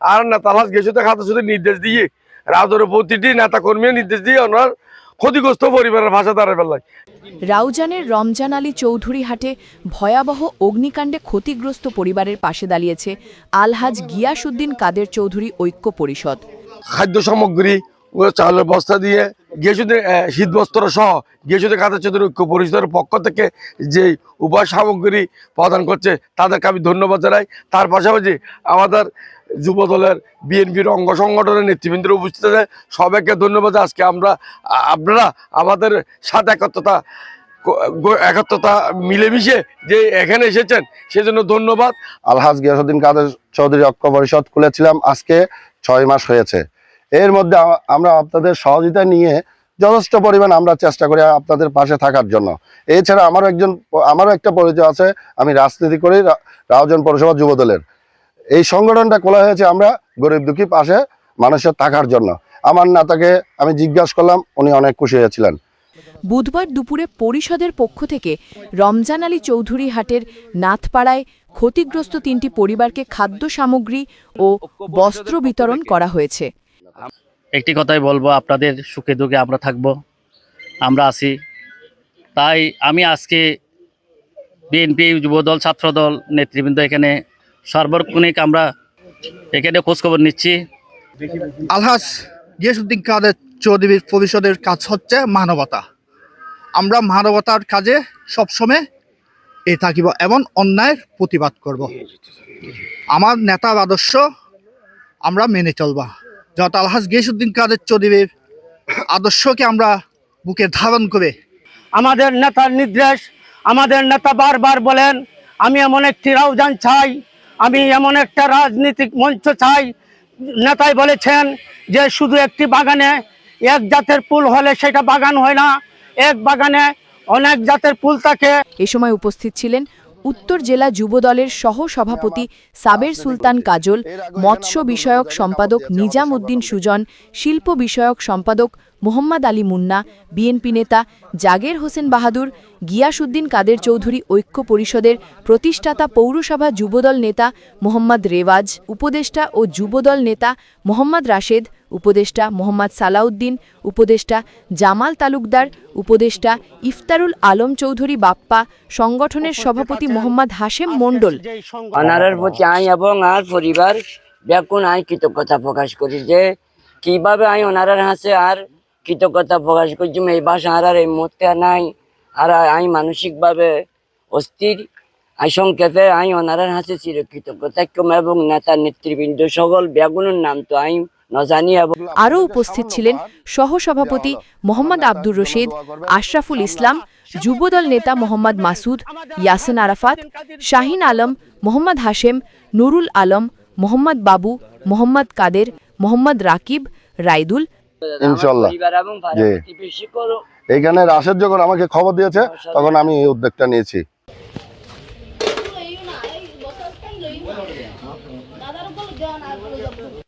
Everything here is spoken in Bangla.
আর না তালাশ গেছে তো খাতে শুধু নির্দেশ দিয়ে। রাজরের প্রতিটি নেতা কর্মী নির্দেশ দিয়ে ওনার ক্ষতিগ্রস্ত পরিবারের ভাষা ফেললাই রাউজানের রমজান আলী চৌধুরী হাটে ভয়াবহ অগ্নিকাণ্ডে ক্ষতিগ্রস্ত পরিবারের পাশে দাঁড়িয়েছে আলহাজ গিয়াসউদ্দিন কাদের চৌধুরী ঐক্য পরিষদ। খাদ্য সামগ্রী চাউলের চালের বস্তা দিয়ে গিয়েছুদের শীতবস্ত্র সহ গিয়েছুদের খাতা চৌধুরী ঐক্য পরিষদের পক্ষ থেকে যে উপায় সামগ্রী প্রদান করছে, তাদেরকে আমি ধন্যবাদ জানাই। তার পাশাপাশি আমাদের যুব দলের বিএনপির অঙ্গ সংগঠনের নেতৃবৃন্দের উপস্থিত আছে সবাইকে ধন্যবাদ। আজকে আমরা, আপনারা আমাদের সাথে একত্রতা একত্রতা মিলেমিশে যে এখানে এসেছেন, সেজন্য ধন্যবাদ। আলহাজ গিয়াসুদ্দিন কাদের চৌধুরী ঐক্য পরিষদ খুলেছিলাম। আজকে ছয় মাস হয়েছে। এর মধ্যে আমরা আপনাদের সহযোগিতা নিয়ে যথেষ্ট পরিমাণ আমরা চেষ্টা করি আপনাদের পাশে থাকার জন্য। এছাড়া আমারও একজন, আমারও একটা পরিচয় আছে, আমি রাজনীতি করি, রা- রাউজান পৌরসভা যুব দলের। এই সংগঠনটা খোলা হয়েছে আমরা গরিব দুঃখী পাশে মানুষের থাকার জন্য। আমার নেতাকে আমি জিজ্ঞাসা করলাম, উনি অনেক খুশি হয়েছিলেন। বুধবার দুপুরে পরিষদের পক্ষ থেকে রমজান আলী চৌধুরী হাটের নাথপাড়ায় ক্ষতিগ্রস্ত তিনটি পরিবারকে খাদ্য সামগ্রী ও বস্ত্র বিতরণ করা হয়েছে। একটি কথাই বলব, আপনাদের সুখে দুঃখে আমরা থাকব, আমরা আছি। তাই আমি আজকে বিএনপি যুবদল, ছাত্রদল, নেতৃবৃন্দ এখানে সর্বক্ষণিক আমরা এখানে খোঁজখবর নিচ্ছি। আলহাস গিয়াসুদ্দিন কাদের চৌধুরীর পরিষদের কাজ হচ্ছে মানবতা। আমরা মানবতার কাজে সবসময় এ থাকিব এবং অন্যায়ের প্রতিবাদ করব। আমার নেতার আদর্শ আমরা মেনে চলবা। যত আলহাজ গিয়াসুদ্দিন কাদের চৌধুরীর আদর্শকে আমরা বুকে ধারণ করে আমাদের নেতার নির্দেশ আমাদের নেতা বারবার বলেন আমি এমন একটি রাউজান চাই আমি এমন একটা রাজনৈতিক মঞ্চ চাই। নেতাই বলেছেন যে শুধু একটি বাগানে এক জাতের ফুল হলে সেটা বাগান হয় না এক বাগানে অনেক জাতের ফুল থাকে। এ সময় উপস্থিত ছিলেন উত্তর জেলা যুবদলের সহ সভাপতি সাবের সুলতান কাজল, মৎস্য বিষয়ক সম্পাদক নিজাম উদ্দিন সুজন, শিল্প বিষয়ক সম্পাদক মোহাম্মদ আলী মুন্না, বিএনপি নেতা জাগের হোসেন বাহাদুর, গিয়াসউদ্দিন কাদের চৌধুরী ঐক্য পরিষদের প্রতিষ্ঠাতা পৌরসভা যুবদল নেতা মোহাম্মদ রেওয়াজ, উপদেষ্টা ও যুবদল নেতা মোহাম্মদ রাশেদ উপদেষ্টা মোহাম্মদ সালাউদ্দিন, উপদেষ্টা জামাল তালুকদার, উপদেষ্টা ইফতারুল আলম চৌধুরী বাপ্পা, সংগঠনের সভাপতি মোহাম্মদ হাশেম মণ্ডল। অনারের প্রতি আই এবং আর পরিবার ব্যাকুণ আই কৃতজ্ঞতা প্রকাশ করি যে কীভাবে আই ওনারের হাসে আর কৃতজ্ঞতা প্রকাশ করছি এই বাসা আর এই মুহূর্তে নাই, আর আই মানসিকভাবে অস্থির। আই সংক্ষেপে আই ওনারের হাসে চির কৃতজ্ঞতা এবং নেতা নেতৃবৃন্দ সকল ব্যাগুনের নাম তো আই আরও উপস্থিত ছিলেন সহসভাপতি মোহাম্মদ আব্দুর রশিদ আশরাফুল ইসলাম যুবদল নেতা মোহাম্মদ মাসুদ ইয়াসিন আরাফাত শাহিন আলম মোহাম্মদ হাশেম নুরুল আলম মোহাম্মদ বাবু মোহাম্মদ কাদের মোহাম্মদ রাকিব রাইদুল। ইনশাল্লাহ। এইখানে রাশেদ যখন আমাকে খবর দিয়েছে তখন আমি এই উদ্যোগটা নিয়েছি।